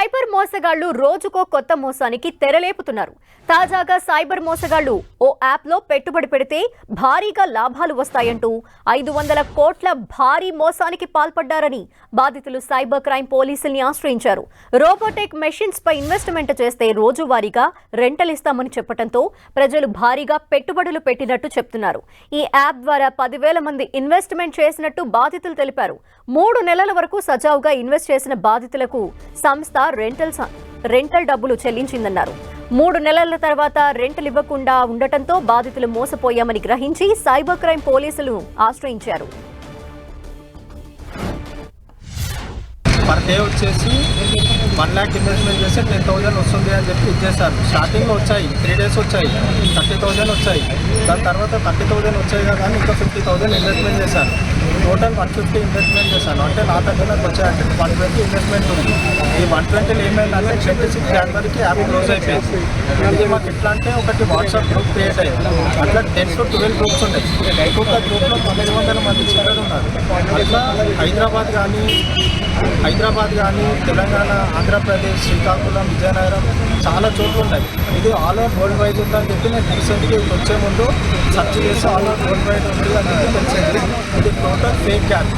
Cyber మోసగాళ్ళు రోజుకో కొత్త మోసానికి తెరలేపుతున్నారు. తాజాగా సైబర్ మోసగాళ్ళు ఓ యాప్లో పెట్టుబడి పెడితే భారీగా లాభాలు వస్తాయంటూ ఐదు వందల కోట్ల భారీ మోసానికి పాల్పడ్డారని బాధితులు సైబర్ క్రైమ్ పోలీసుల్ని ఆశ్రయించారు. రోబోటిక్ మెషిన్స్ పై ఇన్వెస్ట్మెంట్ చేస్తే రోజువారీగా రెంటల్ ఇస్తామని చెప్పడంతో ప్రజలు భారీగా పెట్టుబడులు పెట్టినట్టు చెప్తున్నారు. ఈ యాప్ ద్వారా పదివేల మంది ఇన్వెస్ట్మెంట్ చేసినట్టు బాధితులు తెలిపారు. మూడు నెలల వరకు సజావుగా ఇన్వెస్ట్ చేసిన బాధితులకు సంస్థ రెంటల్ రెంటల్ డబ్బులు చెల్లించిందన్నారు. మూడు నెలల తర్వాత రెంటలు ఇవ్వకుండా ఉండటంతో బాధితులు మోసపోయామని గ్రహించి సైబర్ క్రైమ్ పోలీసులు ఆశ్రయించారు. పర్ డే వచ్చేసి వన్ ల్యాక్ ఇన్వెస్ట్మెంట్ చేస్తే టెన్ థౌసండ్ వస్తుంది అని చెప్పి ఇచ్చేసారు స్టార్టింగ్లో వచ్చాయి త్రీ డేస్ వచ్చాయి థర్టీ థౌసండ్ వచ్చాయి. దాని తర్వాత థర్టీ థౌసండ్ వచ్చాయి కానీ ఇంకా ఫిఫ్టీ థౌసండ్ ఇన్వెస్ట్మెంట్ చేశారు. టోటల్ వన్ ఫిఫ్టీ ఇన్వెస్ట్మెంట్ చేశాను. అంటే నా దగ్గర నాకు వచ్చాయంటే వన్ ట్వంటీ ఇన్వెస్ట్మెంట్ ఉంది. ఈ వన్ ట్వంటీలో ఏమైందంటే ట్వంటీ సిక్స్ జనవరికి యాప్ క్లోజ్ అయిపోయింది. మాకు ఎట్లా అంటే ఒకటి వాట్సాప్ గ్రూప్ క్రియేట్ అయ్యింది అట్లా టెన్ టు ట్వెల్వ్ గ్రూప్స్ ఉన్నాయి. ఒక్కొక్క గ్రూప్లో తొమ్మిది వందల మంది చిల్లర ఉన్నారు. అట్లా హైదరాబాద్ కానీ హైదరాబాద్ కానీ తెలంగాణ ఆంధ్రప్రదేశ్ శ్రీకాకుళం విజయనగరం చాలా చోట్లు ఉన్నాయి. ఇది ఆల్ ఓవర్ వరల్డ్ వైడ్ ఉందని చెప్పి నేను రీసెంట్గా వచ్చే ముందు సర్చ్ చేసి ఆల్ ఓవర్ వరల్డ్ వైడ్ ఉంది అని చెప్పి ఇది టోటల్ ఫేక్ యాప్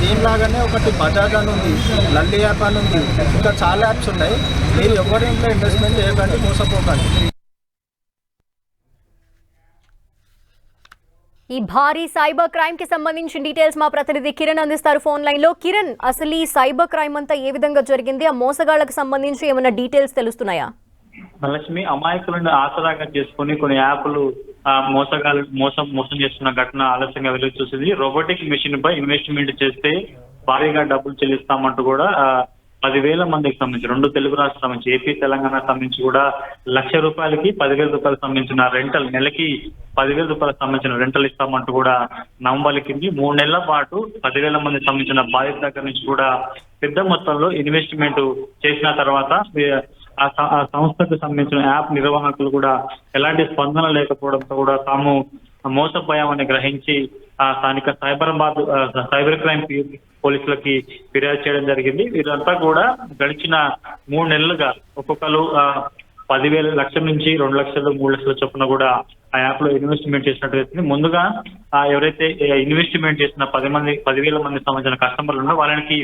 దీనిలాగానే ఒకటి బజాజ్ అని ఉంది లల్లి యాప్ అని ఉంది. ఇంకా చాలా యాప్స్ ఉన్నాయి. మీరు ఎవరి ఇంట్లో ఇన్వెస్ట్మెంట్ చేయకండి మోసపోకండి. ఈ భారీ సైబర్ క్రైమ్కి సంబంధించిన డీటెయిల్స్ మా ప్రతినిధి కిరణ్ అందిస్తారు ఫోన్ లైన్లో. కిరణ్ అసలు ఈ సైబర్ క్రైమ్ అంతా ఏ విధంగా జరిగింది? ఆ మోసగాళ్ళకు సంబంధించి ఏమైనా డీటెయిల్స్ తెలుస్తున్నాయా? ధనలక్ష్మి అమాయకులను ఆసరాగా చేసుకుని కొన్ని యాప్లు మోసగాలు మోసం మోసం చేస్తున్న ఘటన ఆలస్యంగా వెలుగు చూసింది. రోబోటిక్ మిషన్ పై ఇన్వెస్ట్మెంట్ చేస్తే భారీగా డబ్బులు చెల్లిస్తామంటూ కూడా పదివేల మందికి సంబంధించి రెండు తెలుగు రాష్ట్రాల సంబంధించి ఏపీ తెలంగాణ సంబంధించి కూడా లక్ష రూపాయలకి పదివేల రూపాయలకు సంబంధించిన రెంటల్ నెలకి పదివేల రూపాయలకు సంబంధించిన రెంటల్ ఇస్తామంటూ కూడా నమ్మబలికింది. మూడు నెలల పాటు పదివేల మందికి సంబంధించిన బాధిత దగ్గర నుంచి కూడా పెద్ద మొత్తంలో ఇన్వెస్ట్మెంట్ చేసిన తర్వాత ఆ ఆ సంస్థకు సంబంధించిన యాప్ నిర్వాహకులు కూడా ఎలాంటి స్పందన లేకపోవడంతో కూడా తాము మోసపోయామని గ్రహించి ఆ స్థానిక సైబరాబాద్ సైబర్ క్రైమ్ పోలీసులకి ఫిర్యాదు చేయడం జరిగింది. వీరంతా కూడా గడిచిన మూడు నెలలుగా ఒక్కొక్కరు ఆ, పదివేల లక్షల నుంచి రెండు లక్షలు మూడు లక్షల చొప్పున కూడా ఆ యాప్లో ఇన్వెస్ట్మెంట్ చేసినట్టు తెలిసింది. ముందుగా ఆ, ఎవరైతే ఇన్వెస్ట్మెంట్ చేసిన పది మంది పదివేల మంది సంబంధించిన కస్టమర్లు ఉన్నారో వాళ్ళకి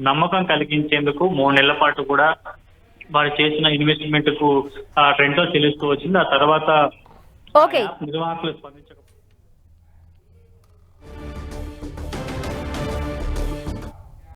నమ్మకం కలిగించేందుకు మూడు నెలల పాటు కూడా వారు చేసిన ఇన్వెస్ట్మెంట్కు రెంటో చెల్లిస్తూ వచ్చింది ఆ తర్వాత నిర్వాహకులు స్పందించక